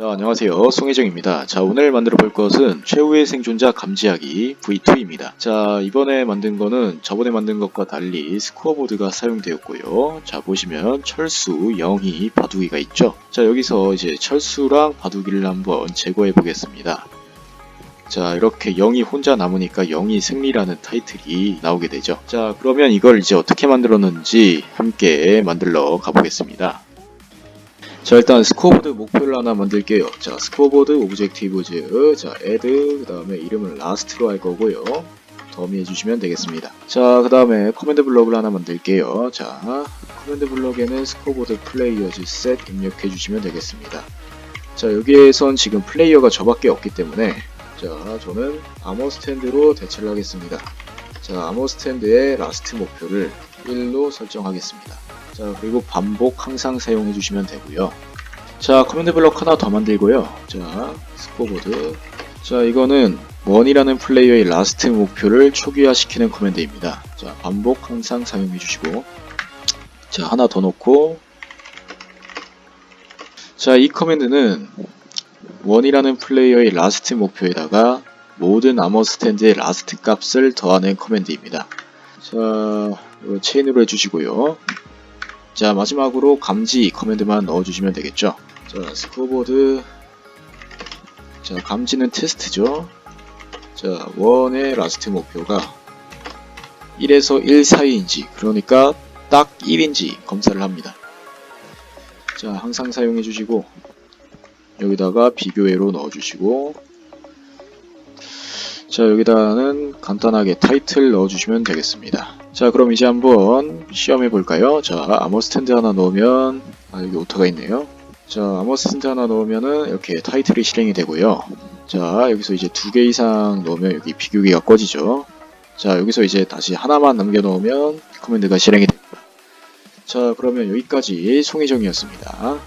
자, 안녕하세요. 송혜정입니다. 자, 오늘 만들어 볼 것은 최후의 생존자 감지하기 V2입니다. 자, 이번에 만든 거는 저번에 만든 것과 달리 스코어보드가 사용되었고요. 자, 보시면 철수, 영희, 바둑이가 있죠. 자, 여기서 이제 철수랑 바둑이를 한번 제거해 보겠습니다. 자, 이렇게 영이 혼자 남으니까 영이 승리라는 타이틀이 나오게 되죠. 자, 그러면 이걸 이제 어떻게 만들었는지 함께 만들러 가보겠습니다. 자 일단 스코어보드 목표를 하나 만들게요. 자 스코어보드 오브젝티브즈 자 add 그 다음에 이름을 last로 할 거고요. 더미 해주시면 되겠습니다. 자 그 다음에 커맨드 블럭을 하나 만들게요. 자 커맨드 블럭에는 스코어보드 플레이어즈 셋 입력해 주시면 되겠습니다. 자 여기에선 지금 플레이어가 저밖에 없기 때문에 자 저는 아머 스탠드로 대체를 하겠습니다. 자 아머 스탠드의 라스트 목표를 1로 설정하겠습니다 자 그리고 반복 항상 사용해 주시면 되고요. 자 커맨드 블럭 하나 더 만들고요. 자 스코어보드. 자 이거는 원이라는 플레이어의 라스트 목표를 초기화시키는 커맨드입니다. 자 반복 항상 사용해 주시고. 자 하나 더 넣고. 자 이 커맨드는 원이라는 플레이어의 라스트 목표에다가 모든 아머 스탠드의 라스트 값을 더하는 커맨드입니다. 자 이거 체인으로 해주시고요 자 마지막으로 감지 커맨드만 넣어주시면 되겠죠? 자 스코어보드. 자 감지는 테스트죠. 자 원의 라스트 목표가 1에서 1 사이인지 그러니까 딱 1인지 검사를 합니다. 자 항상 사용해 주시고 여기다가 비교회로 넣어 주시고 자 여기다는 간단하게 타이틀 넣어 주시면 되겠습니다 자 그럼 이제 한번 시험해 볼까요? 자 아머 스탠드 하나 넣으면 아 여기 오타가 있네요. 자 아머 스탠드 하나 넣으면은 이렇게 타이틀이 실행이 되고요. 자 여기서 이제 두 개 이상 넣으면 여기 비교기가 꺼지죠. 자 여기서 이제 다시 하나만 남겨 놓으면 커맨드가 실행이 됩니다. 자 그러면 여기까지 송혜정이었습니다